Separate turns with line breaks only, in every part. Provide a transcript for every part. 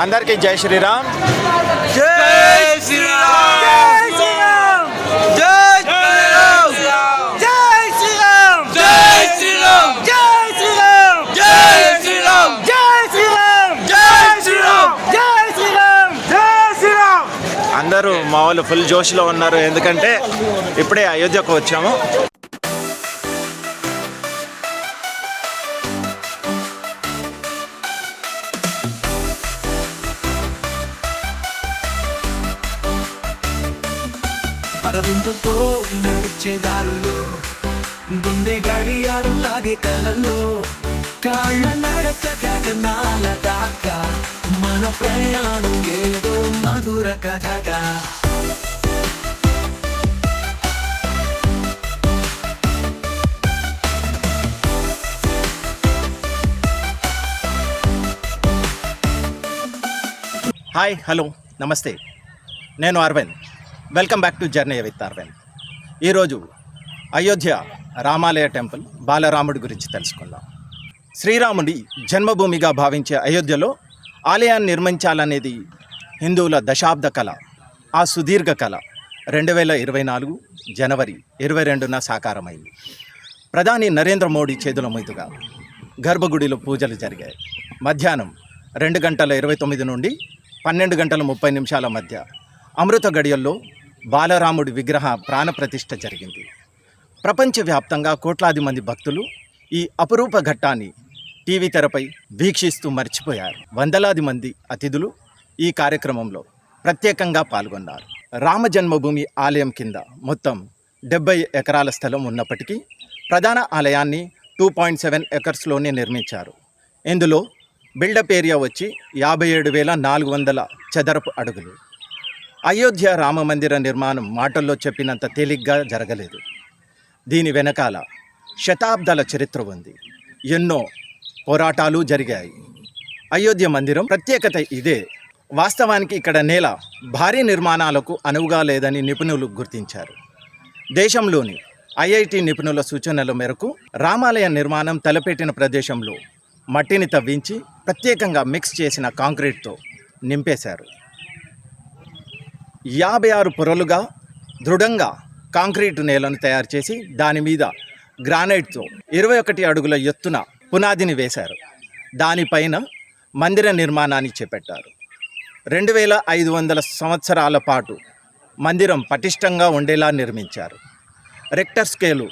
అందరికీ జై శ్రీరామ్
జై శ్రీరామ్
అందరూ మా వాళ్ళు ఫుల్ జోష్లో ఉన్నారు ఎందుకంటే ఇప్పుడే అయోధ్యకు వచ్చాము
అరవిందతో నడిచే దారులు గుండె గడియారు లాగే కలలో. కాళ్ళ నడక గగనాల దాకా. మన ప్రయాణం ఏదో మధుర కథగా
హాయ్ హలో నమస్తే. నేను Aravind welcome back to journey with Aravind ఈరోజు అయోధ్య రామాలయ టెంపుల్ బాలరాముడి గురించి తెలుసుకుందాం. శ్రీరాముడి జన్మభూమిగా భావించే అయోధ్యలో ఆలయాన్ని నిర్మించాలనేది హిందువుల దశాబ్ద కళ ఆ సుదీర్ఘ కళ రెండు వేల ఇరవై నాలుగు జనవరి ఇరవై రెండున సాకారమైంది. ప్రధాని నరేంద్ర మోడీ చేతుల మీదుగా గర్భగుడిలో పూజలు జరిగాయి. మధ్యాహ్నం రెండు గంటల ఇరవై తొమ్మిది నుండి పన్నెండు గంటల ముప్పై నిమిషాల మధ్య అమృత గడియల్లో బాలరాముడి విగ్రహ ప్రాణప్రతిష్ఠ జరిగింది. ప్రపంచవ్యాప్తంగా కోట్లాది మంది భక్తులు ఈ అపురూప ఘట్టాన్ని టీవీ తెరపై వీక్షిస్తూ మర్చిపోయారు. వందలాది మంది అతిథులు ఈ కార్యక్రమంలో ప్రత్యేకంగా పాల్గొన్నారు. రామ జన్మభూమి ఆలయం కింద మొత్తం డెబ్బై ఎకరాల స్థలం ఉన్నప్పటికీ ప్రధాన ఆలయాన్ని టూ పాయింట్ సెవెన్ ఎకర్స్లోనే నిర్మించారు. ఇందులో బిల్డప్ ఏరియా వచ్చి యాభై ఏడు వేల నాలుగు వందల చదరపు అడుగులు. అయోధ్య రామ మందిర నిర్మాణం మాటల్లో చెప్పినంత తేలిగ్గా జరగలేదు. దీని వెనకాల శతాబ్దాల చరిత్ర ఉంది. ఎన్నో పోరాటాలు జరిగాయి. అయోధ్య మందిరం ప్రత్యేకత ఇదే. వాస్తవానికి ఇక్కడ నేల భారీ నిర్మాణాలకు అనువుగా లేదని నిపుణులు గుర్తించారు. దేశంలోని ఐఐటి నిపుణుల సూచనల మేరకు రామాలయ నిర్మాణం తలపెట్టిన ప్రదేశంలో మట్టిని తవ్వించి ప్రత్యేకంగా మిక్స్ చేసిన కాంక్రీట్తో నింపేశారు. యాభై ఆరు పొరలుగా దృఢంగా కాంక్రీట్ నేలను తయారు చేసి దాని మీద గ్రానైట్తో ఇరవై ఒకటి అడుగుల ఎత్తున పునాదిని వేశారు. దానిపైన మందిర నిర్మాణాన్ని చేపట్టారు. రెండు వేల ఐదు వందల సంవత్సరాల పాటు మందిరం పటిష్టంగా ఉండేలా నిర్మించారు. రెక్టర్ స్కేలు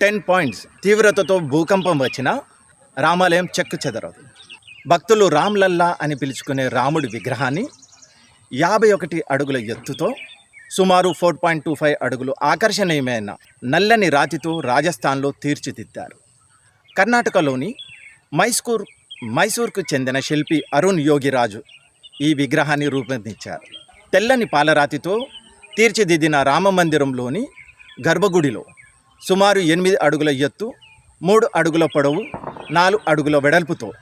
టెన్ పాయింట్స్ తీవ్రతతో భూకంపం వచ్చినా రామాలయం చెక్కు చెదరదు. భక్తులు రామ్లల్లా అని పిలుచుకునే రాముడి విగ్రహాన్ని యాభై ఒకటి అడుగుల ఎత్తుతో సుమారు ఫోర్ పాయింట్ టూ ఫైవ్ అడుగులు ఆకర్షణీయమైన నల్లని రాతితో రాజస్థాన్లో తీర్చిదిద్దారు. కర్ణాటకలోని మైసూర్ మైసూర్కు చెందిన శిల్పి అరుణ్ యోగిరాజు ఈ విగ్రహాన్ని రూపొందించారు. తెల్లని పాలరాతితో తీర్చిదిద్దిన రామమందిరంలోని గర్భగుడిలో సుమారు ఎనిమిది అడుగుల ఎత్తు మూడు అడుగుల పొడవు నాలుగు అడుగుల వెడల్పుతో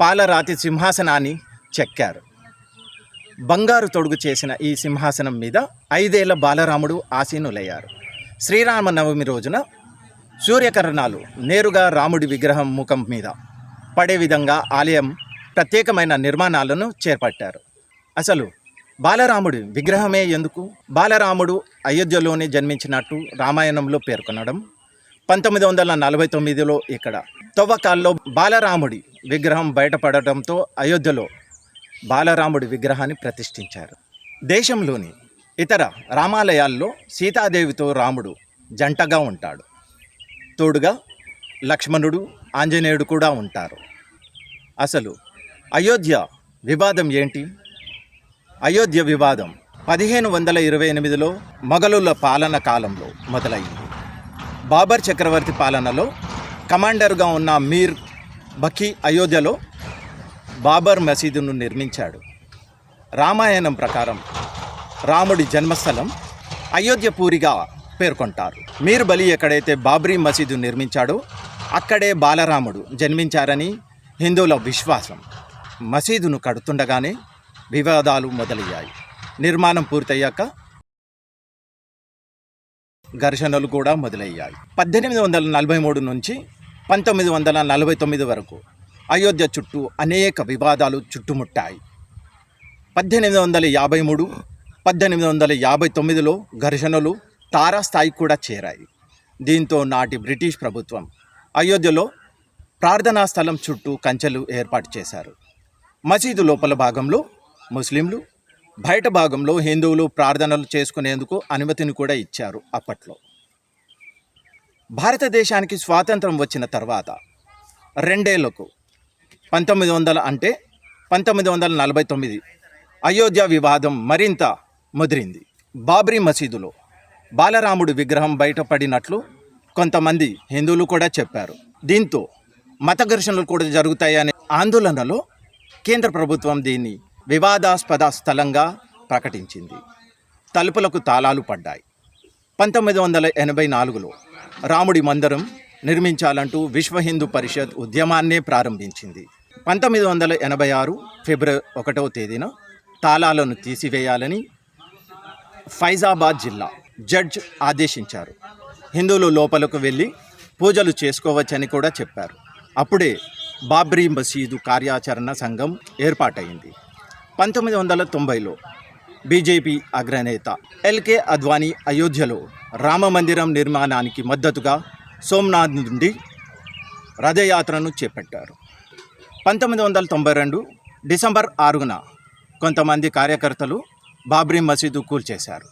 పాలరాతి సింహాసనాన్ని చెక్కారు. బంగారు తొడుగు చేసిన ఈ సింహాసనం మీద ఐదేళ్ళ బాలరాముడు ఆసీనులయ్యారు. శ్రీరామనవమి రోజున సూర్యకిరణాలు నేరుగా రాముడి విగ్రహం ముఖం మీద పడే విధంగా ఆలయం ప్రత్యేకమైన నిర్మాణాలను చేపట్టారు. అసలు బాలరాముడి విగ్రహమే ఎందుకు? బాలరాముడు అయోధ్యలోనే జన్మించినట్టు రామాయణంలో పేర్కొనడం పంతొమ్మిది వందల నలభై తొమ్మిదిలో ఇక్కడ తవ్వకాల్లో బాలరాముడి విగ్రహం బయటపడటంతో అయోధ్యలో బాలరాముడి విగ్రహాన్ని ప్రతిష్ఠించారు. దేశంలోని ఇతర రామాలయాల్లో సీతాదేవితో రాముడు జంటగా ఉంటాడు. తోడుగా లక్ష్మణుడు ఆంజనేయుడు కూడా ఉంటారు. అసలు అయోధ్య వివాదం ఏంటి? అయోధ్య వివాదం పదిహేను వందల ఇరవై ఎనిమిదిలో మొఘలుల పాలన కాలంలో మొదలైంది బాబర్ చక్రవర్తి పాలనలో కమాండర్గా ఉన్న మీర్ బఖీ అయోధ్యలో బాబర్ మసీదును నిర్మించాడు. రామాయణం ప్రకారం రాముడి జన్మస్థలం అయోధ్యపూరిగా పేర్కొంటారు. మీర్ బలి ఎక్కడైతే బాబ్రీ మసీదు నిర్మించాడో అక్కడే బాలరాముడు జన్మించారని హిందువుల విశ్వాసం. మసీదును కడుతుండగానే వివాదాలు మొదలయ్యాయి. నిర్మాణం పూర్తయ్యాక ఘర్షణలు కూడా మొదలయ్యాయి. పద్దెనిమిది వందల నలభై మూడు నుంచి పంతొమ్మిది వందల నలభై తొమ్మిది వరకు అయోధ్య చుట్టూ అనేక వివాదాలు చుట్టుముట్టాయి. పద్దెనిమిది వందల యాభై మూడు పద్దెనిమిది వందల యాభై తొమ్మిదిలో ఘర్షణలు తారాస్థాయికి కూడా చేరాయి. దీంతో నాటి బ్రిటిష్ ప్రభుత్వం అయోధ్యలో ప్రార్థనా స్థలం చుట్టూ కంచెలు ఏర్పాటు చేశారు. మసీదు లోపల భాగంలో ముస్లింలు బయట భాగంలో హిందువులు ప్రార్థనలు చేసుకునేందుకు అనుమతిని కూడా ఇచ్చారు అప్పట్లో. భారతదేశానికి స్వాతంత్రం వచ్చిన తర్వాత రెండేళ్ళకు పంతొమ్మిది వందల అంటే పంతొమ్మిది వందల నలభై తొమ్మిది. అయోధ్య వివాదం మరింత ముదిరింది. బాబ్రీ మసీదులో బాలరాముడు విగ్రహం బయటపడినట్లు కొంతమంది హిందువులు కూడా చెప్పారు. దీంతో మత ఘర్షణలు కూడా జరుగుతాయనే ఆందోళనలో కేంద్ర ప్రభుత్వం దీన్ని వివాదాస్పద స్థలంగా ప్రకటించింది. తలుపులకు తాళాలు పడ్డాయి. పంతొమ్మిది వందల ఎనభై నాలుగులో రాముడి మందిరం నిర్మించాలంటూ విశ్వ హిందూ పరిషత్ ఉద్యమాన్నే ప్రారంభించింది. పంతొమ్మిది వందల ఎనభై ఆరు ఫిబ్రవరి ఒకటవ తేదీన తాళాలను తీసివేయాలని ఫైజాబాద్ జిల్లా జడ్జ్ ఆదేశించారు. హిందువులు లోపలకు వెళ్ళి పూజలు చేసుకోవచ్చని కూడా చెప్పారు. అప్పుడే బాబ్రీ మసీదు కార్యాచరణ సంఘం ఏర్పాటైంది. పంతొమ్మిది వందల తొంభైలో బీజేపీ అగ్రనేత ఎల్కే అద్వానీ అయోధ్యలో రామ మందిరం నిర్మాణానికి మద్దతుగా సోమనాథ్ నుండి రథయాత్రను చేపట్టారు. పంతొమ్మిది వందల తొంభై రెండు డిసెంబర్ ఆరున కొంతమంది కార్యకర్తలు బాబ్రీ మసీదు కూల్చేశారు.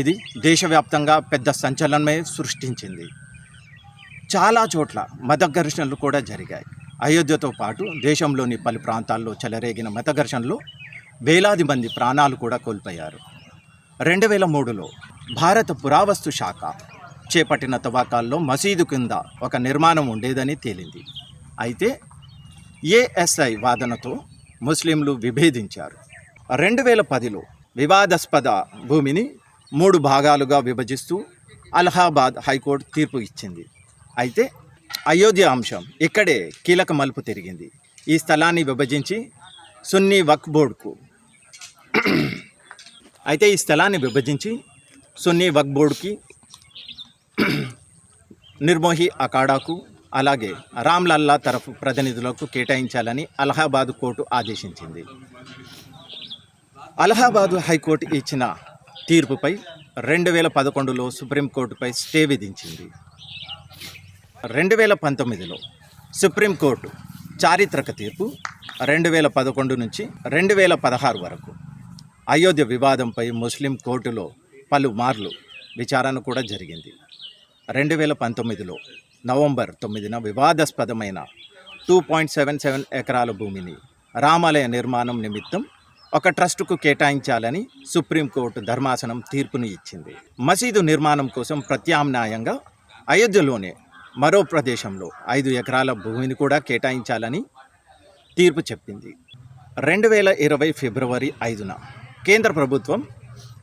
ఇది దేశవ్యాప్తంగా పెద్ద సంచలనమే సృష్టించింది. చాలా చోట్ల మత ఘర్షణలు కూడా జరిగాయి. అయోధ్యతో పాటు దేశంలోని పలు ప్రాంతాల్లో చెలరేగిన మత ఘర్షణలో వేలాది మంది ప్రాణాలు కూడా కోల్పోయారు. రెండు వేల మూడులో భారత పురావస్తు శాఖ చేపట్టిన తవ్వకాల్లో మసీదు కింద ఒక నిర్మాణం ఉండేదని తేలింది. అయితే ఏఎస్ఐ వాదనతో ముస్లింలు విభేదించారు. రెండు వేల పదిలో వివాదాస్పద భూమిని మూడు భాగాలుగా విభజిస్తూ అలహాబాద్ హైకోర్టు తీర్పు ఇచ్చింది. అయితే అయోధ్య అంశం ఇక్కడే కీలక మలుపు తిరిగింది. ఈ స్థలాన్ని విభజించి సున్నీ వక్ బోర్డుకు అయితే ఈ స్థలాన్ని విభజించి సున్నీ వక్ బోర్డుకి నిర్మోహి అఖాడాకు అలాగే రామ్లల్లా తరఫు ప్రతినిధులకు కేటాయించాలని అలహాబాద్ కోర్టు ఆదేశించింది. అలహాబాద్ హైకోర్టు ఇచ్చిన తీర్పుపై రెండు వేల పదకొండులో సుప్రీంకోర్టుపై స్టే విధించింది. రెండు వేల పంతొమ్మిదిలో సుప్రీంకోర్టు చారిత్రక తీర్పు రెండు వేల పదకొండు నుంచి రెండు వేల పదహారు వరకు. అయోధ్య వివాదంపై ముస్లిం కోర్టులో పలుమార్లు విచారణ కూడా జరిగింది. రెండు వేల పంతొమ్మిదిలో నవంబర్ తొమ్మిదిన వివాదాస్పదమైన టూ పాయింట్ సెవెన్ సెవెన్ ఎకరాల భూమిని రామాలయ నిర్మాణం నిమిత్తం ఒక ట్రస్టుకు కేటాయించాలని సుప్రీంకోర్టు ధర్మాసనం తీర్పును ఇచ్చింది. మసీదు నిర్మాణం కోసం ప్రత్యామ్నాయంగా అయోధ్యలోనే మరో ప్రదేశంలో ఐదు ఎకరాల భూమిని కూడా కేటాయించాలని తీర్పు చెప్పింది. రెండు వేల ఇరవై ఫిబ్రవరి ఐదున కేంద్ర ప్రభుత్వం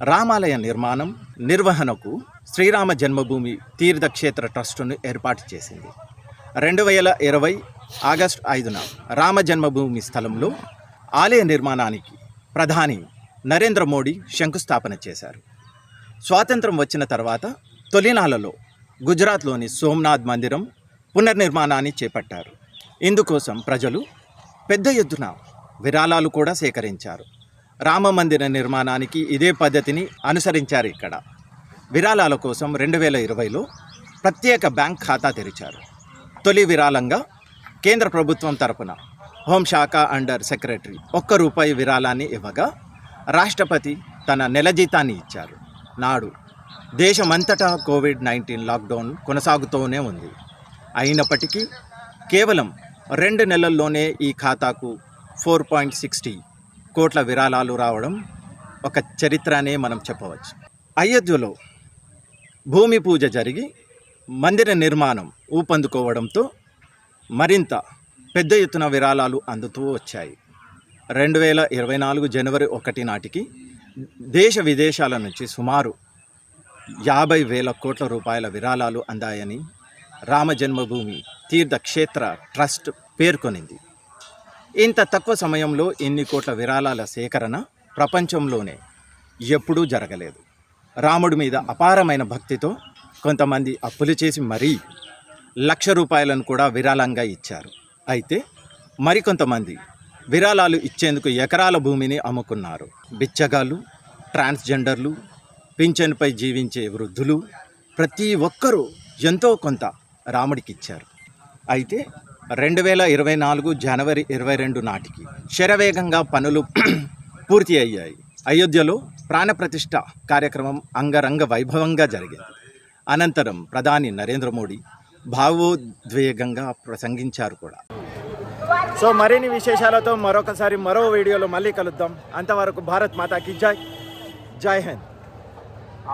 రామాలయ నిర్మాణం నిర్వహణకు శ్రీరామ జన్మభూమి తీర్థక్షేత్ర ట్రస్టును ఏర్పాటు చేసింది. రెండు వేల ఇరవై ఆగస్టు ఐదున రామ జన్మభూమి స్థలంలో ఆలయ నిర్మాణానికి ప్రధాని నరేంద్ర మోడీ శంకుస్థాపన చేశారు. స్వాతంత్రం వచ్చిన తర్వాత తొలినాలలో గుజరాత్లోని సోమనాథ్ మందిరం పునర్నిర్మాణాన్ని చేపట్టారు. ఇందుకోసం ప్రజలు పెద్ద ఎత్తున విరాళాలు కూడా సేకరించారు. రామ మందిర నిర్మాణానికి ఇదే పద్ధతిని అనుసరించారు ఇక్కడ. విరాళాల కోసం రెండు వేల ఇరవైలో ప్రత్యేక బ్యాంక్ ఖాతా తెరిచారు. తొలి విరాళంగా కేంద్ర ప్రభుత్వం తరపున హోంశాఖ అండర్ సెక్రటరీ ఒక్క రూపాయి విరాళాన్ని ఇవ్వగా రాష్ట్రపతి తన నెల జీతాన్ని ఇచ్చారు. నాడు దేశమంతటా కోవిడ్ నైన్టీన్ లాక్డౌన్ కొనసాగుతూనే ఉంది. అయినప్పటికీ కేవలం రెండు నెలల్లోనే ఈ ఖాతాకు ఫోర్ పాయింట్ సిక్స్టీ కోట్ల విరాళాలు రావడం ఒక చరిత్రనే మనం చెప్పవచ్చు. అయోధ్యలో భూమి పూజ జరిగి మందిర నిర్మాణం ఊపందుకోవడంతో మరింత పెద్ద ఎత్తున విరాళాలు అందుతూ వచ్చాయి. రెండు వేల ఇరవై నాలుగు జనవరి ఒకటి నాటికి దేశ విదేశాల నుంచి సుమారు యాభై వేల కోట్ల రూపాయల విరాళాలు అందాయని రామ జన్మభూమి తీర్థక్షేత్ర ట్రస్ట్ పేర్కొనింది. ఇంత తక్కువ సమయంలో ఎన్ని కోట్ల విరాళాల సేకరణ ప్రపంచంలోనే ఎప్పుడూ జరగలేదు. రాముడి మీద అపారమైన భక్తితో కొంతమంది అప్పులు చేసి మరీ లక్ష రూపాయలను కూడా విరాళంగా ఇచ్చారు. అయితే మరికొంతమంది విరాళాలు ఇచ్చేందుకు ఎకరాల భూమిని అమ్ముకున్నారు. బిచ్చగాళ్ళు ట్రాన్స్జెండర్లు పింఛన్పై జీవించే వృద్ధులు ప్రతి ఒక్కరూ ఎంతో కొంత రాముడికి ఇచ్చారు అయితే రెండు వేల ఇరవై నాలుగు జనవరి ఇరవై రెండు నాటికి శరవేగంగా పనులు పూర్తి అయ్యాయి. అయోధ్యలో ప్రాణప్రతిష్ఠ కార్యక్రమం అంగరంగ వైభవంగా జరిగింది. అనంతరం ప్రధాని నరేంద్ర మోడీ భావోద్వేగంగా ప్రసంగించారు కూడా. సో మరిన్ని విశేషాలతో మరొకసారి మరో వీడియోలో మళ్ళీ కలుద్దాం. అంతవరకు భారత్ మాతాకి జై. జై హింద్.